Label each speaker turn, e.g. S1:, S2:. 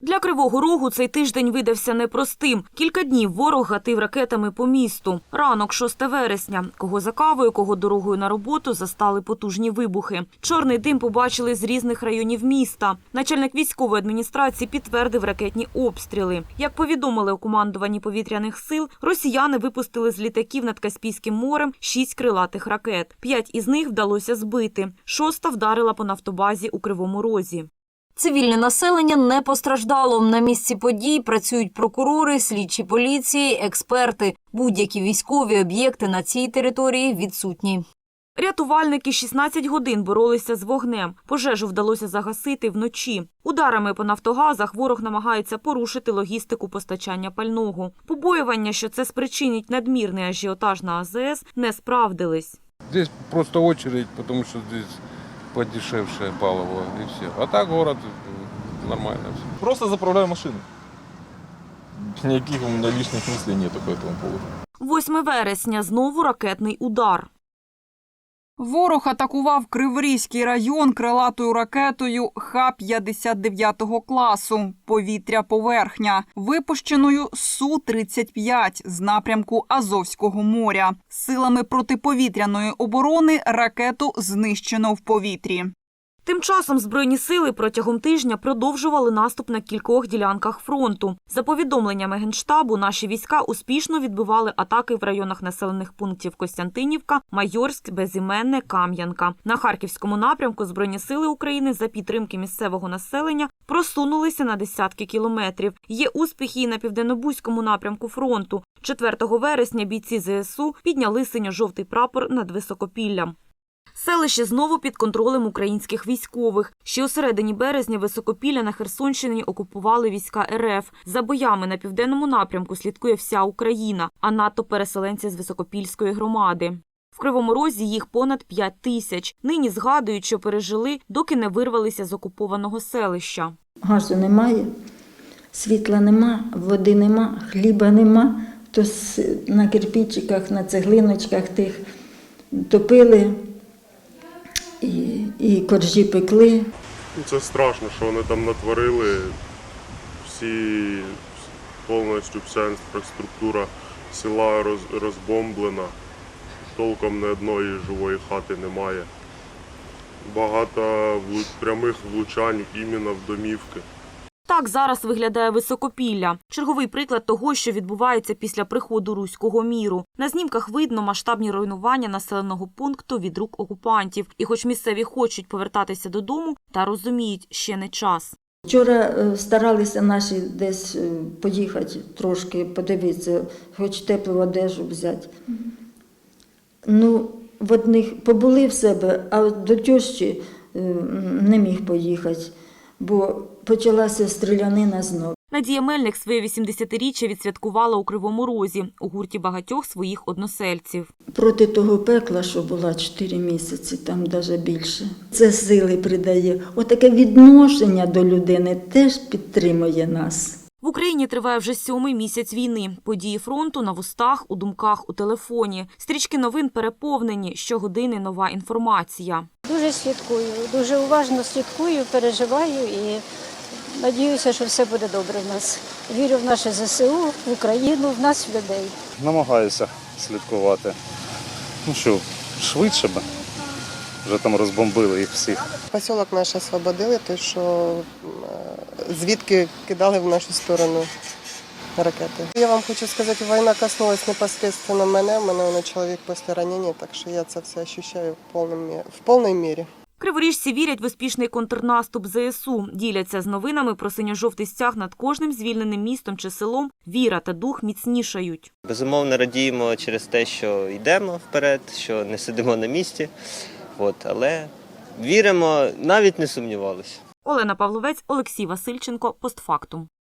S1: Для Кривого Рогу цей тиждень видався непростим. Кілька днів ворог гатив ракетами по місту. Ранок 6 вересня. Кого за кавою, кого дорогою на роботу застали потужні вибухи. Чорний дим побачили з різних районів міста. Начальник військової адміністрації підтвердив ракетні обстріли. Як повідомили у командуванні повітряних сил, росіяни випустили з літаків над Каспійським морем шість крилатих ракет. П'ять із них вдалося збити. Шоста вдарила по нафтобазі у Кривому Розі.
S2: Цивільне населення не постраждало. На місці подій працюють прокурори, слідчі поліції, експерти. Будь-які військові об'єкти на цій території відсутні.
S1: Рятувальники 16 годин боролися з вогнем. Пожежу вдалося загасити вночі. Ударами по нафтогазах ворог намагається порушити логістику постачання пального. Побоювання, що це спричинить надмірний ажіотаж на АЗС, не справдились.
S3: Здесь просто очередь, потому что здесь подешевшее палово и все. А так город э, нормально все.
S4: Просто заправляю машину. Никаких у меня лишних мыслей нету по этому поводу.
S1: 8 вересня знову ракетний удар.
S5: Ворог атакував Криворізький район крилатою ракетою Х-59 класу повітря поверхня, випущеною Су-35 з напрямку Азовського моря. Силами протиповітряної оборони ракету знищено в повітрі.
S1: Тим часом збройні сили протягом тижня продовжували наступ на кількох ділянках фронту. За повідомленнями генштабу, наші війська успішно відбивали атаки в районах населених пунктів Костянтинівка, Майорськ, Безіменне, Кам'янка. На харківському напрямку збройні сили України за підтримки місцевого населення просунулися на десятки кілометрів. Є успіхи і на південнобузькому напрямку фронту. 4 вересня бійці ЗСУ підняли синьо-жовтий прапор над високопіллям. Селище знову під контролем українських військових. Ще у середині березня високопілля на Херсонщині окупували війська РФ. За боями на південному напрямку слідкує вся Україна, а НАТО переселенці з високопільської громади. В Кривому Розі їх понад 5 тисяч. Нині згадують, що пережили, доки не вирвалися з окупованого селища.
S6: Газу немає, світла нема, води нема, хліба нема. То на кирпичиках, на цеглиночках тих топили і, коржі пекли.
S7: Ну, Це страшно, що вони там натворили. Всі повністю вся інфраструктура села роз, розбомблена. Толком ні одної живої хати немає. Багато прямих влучань іменно в домівки.
S1: Так зараз виглядає високопілля. Черговий приклад того, що відбувається після приходу руського міру. На знімках видно масштабні руйнування населеного пункту від рук окупантів. І хоч місцеві хочуть повертатися додому, та розуміють, ще не час.
S6: Вчора е, старалися наші десь е, поїхати трошки, подивитися, хоч теплу одежу взяти. Ну, в одних побули в себе, а до тещі е, не міг поїхати, бо почалася стрілянина знов.
S1: Надія Мельник своє 80-річчя відсвяткувала у Кривому Розі у гурті багатьох своїх односельців.
S6: Проти того пекла, що була 4 місяці, там навіть більше. Це сили придає. Отаке відношення до людини теж підтримує нас.
S1: В Україні триває вже сьомий місяць війни. Події фронту на вустах, у думках, у телефоні. Стрічки новин переповнені. Щогодини нова інформація.
S8: Дуже слідкую, дуже уважно слідкую, переживаю і надіюся, що все буде добре в нас. Вірю в наше ЗСУ, в Україну, в нас, в людей.
S9: намагаюся слідкувати. Ну що, швидше би. Вже там розбомбили їх всіх.
S10: Посілок наш освободили, той, що е, звідки кидали в нашу сторону ракети. Я вам хочу сказати, війна коснулась непосредственно мене. У мене чоловік після ранення, так що я це все ощущаю в повній мірі.
S1: Криворіжці вірять в успішний контрнаступ ЗСУ. Діляться з новинами про синьо-жовтий стяг над кожним звільненим містом чи селом. Віра та дух міцнішають.
S11: Безумовно, радіємо через те, що йдемо вперед, що не сидимо на місці. От, але віримо, навіть не сумнівалися.
S1: Олена Павловець, Олексій Васильченко. Постфактум.